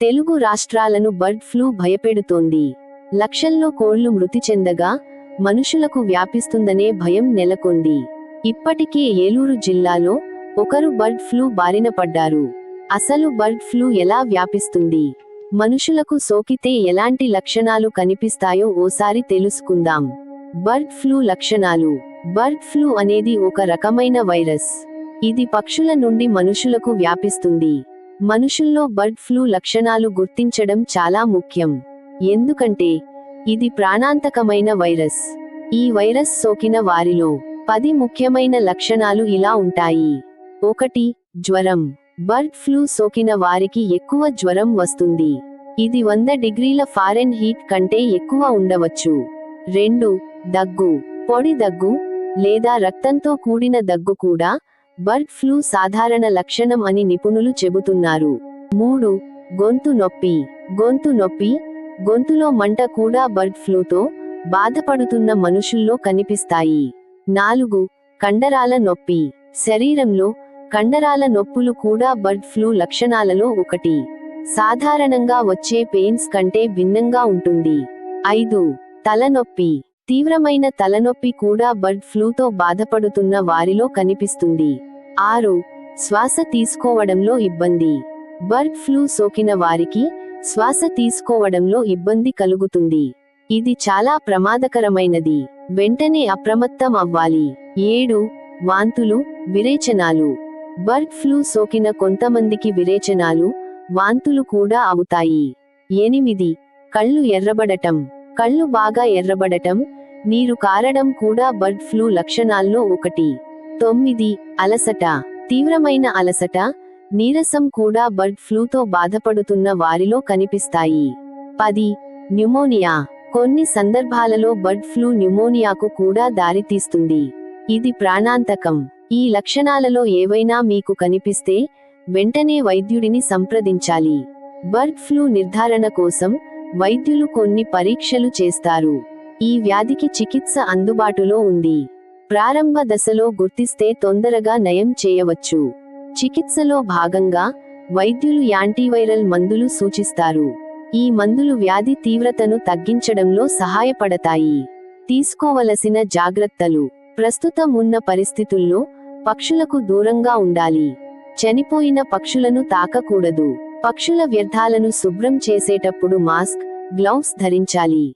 తెలుగు రాష్ట్రాలను bird flu భయపెడుతోంది. లక్షల్లో కోళ్ళు మృతి చెందగా మనుషులకు వ్యాపిస్తుందనే భయం నెలకొంది. ఇప్పటికే ఏలూరు జిల్లాలో ఒకరు బర్డ్ ఫ్లూ బారిన పడ్డారు. అసలు బర్డ్ ఫ్లూ ఎలా వ్యాపిస్తుంది? మనుషులకు సోకితే ఎలాంటి లక్షణాలు కనిపిస్తాయో ఓసారి తెలుసుకుందాం. బర్డ్ ఫ్లూ లక్షణాలు. బర్డ్ ఫ్లూ అనేది ఒక రకమైన వైరస్. ఇది పక్షుల నుండి మనుషులకు వ్యాపిస్తుంది. మనుషుల్లో బర్డ్ ఫ్లూ లక్షణాలు గుర్తించడం చాలా ముఖ్యం. ఎందుకంటే ఇది ప్రాణాంతకమైన వైరస్. ఈ వైరస్ సోకిన వారిలో పది ముఖ్యమైన లక్షణాలు ఇలా ఉంటాయి. ఒకటి జ్వరం. బర్డ్ ఫ్లూ సోకిన వారికి ఎక్కువ జ్వరం వస్తుంది. ఇది వంద డిగ్రీల ఫారెన్ హీట్ కంటే ఎక్కువ ఉండవచ్చు. రెండు దగ్గు. పొడి దగ్గు లేదా రక్తంతో కూడిన దగ్గు కూడా బర్డ్ ఫ్లూ సాధారణ లక్షణం అని నిపుణులు చెబుతున్నారు. మూడు గొంతు నొప్పి. గొంతు నొప్పి గొంతులో మంట కూడా బర్డ్ ఫ్లూతో బాధపడుతున్న మనుషుల్లో కనిపిస్తాయి. నాలుగు కండరాల నొప్పి. శరీరంలో కండరాల నొప్పులు కూడా బర్డ్ ఫ్లూ లక్షణాలలో ఒకటి. సాధారణంగా వచ్చే పెయిన్స్ కంటే భిన్నంగా ఉంటుంది. ఐదు తలనొప్పి. తీవ్రమైన తలనొప్పి కూడా బర్డ్ ఫ్లూతో బాధపడుతున్న వారిలో కనిపిస్తుంది. ఆరు శ్వాస తీసుకోవడంలో ఇబ్బంది. బర్డ్ ఫ్లూ సోకిన వారికి శ్వాస తీసుకోవడంలో ఇబ్బంది కలుగుతుంది. ఇది చాలా ప్రమాదకరమైనది. వెంటనే అప్రమత్తం అవ్వాలి. ఏడు వాంతులు విరేచనాలు. బర్డ్ ఫ్లూ సోకిన కొంతమందికి విరేచనాలు వాంతులు కూడా అవుతాయి. ఎనిమిది కళ్ళు ఎర్రబడటం. కళ్ళు బాగా ఎర్రబడటం నీరు కారడం కూడా బర్డ్ ఫ్లూ లక్షణాల్లో ఒకటి. తొమ్మిది. అలసట. తీవ్రమైన అలసట నీరసం కూడా బర్డ్ ఫ్లూతో బాధపడుతున్న వారిలో కనిపిస్తాయి. పది. న్యూమోనియా. కొన్ని సందర్భాలలో బర్డ్ ఫ్లూ న్యూమోనియాకు కూడా దారితీస్తుంది. ఇది ప్రాణాంతకం. ఈ లక్షణాలలో ఏవైనా మీకు కనిపిస్తే వెంటనే వైద్యుడిని సంప్రదించాలి. బర్డ్ ఫ్లూ నిర్ధారణ కోసం వైద్యులు కొన్ని పరీక్షలు చేస్తారు. ఈ వ్యాధికి చికిత్స అందుబాటులో ఉంది. ప్రారంభ దశలో గుర్తిస్తే తొందరగా నయం చేయవచ్చు. చికిత్సలో భాగంగా వైద్యులు యాంటీవైరల్ మందులు సూచిస్తారు. ఈ మందులు వ్యాధి తీవ్రతను తగ్గించడంలో సహాయపడతాయి. తీసుకోవలసిన జాగ్రత్తలు. ప్రస్తుతం ఉన్న పరిస్థితుల్లో పక్షులకు దూరంగా ఉండాలి. చనిపోయిన పక్షులను తాకకూడదు. పక్షుల వ్యర్థాలను శుభ్రం చేసేటప్పుడు మాస్క్ గ్లౌస్ ధరించాలి.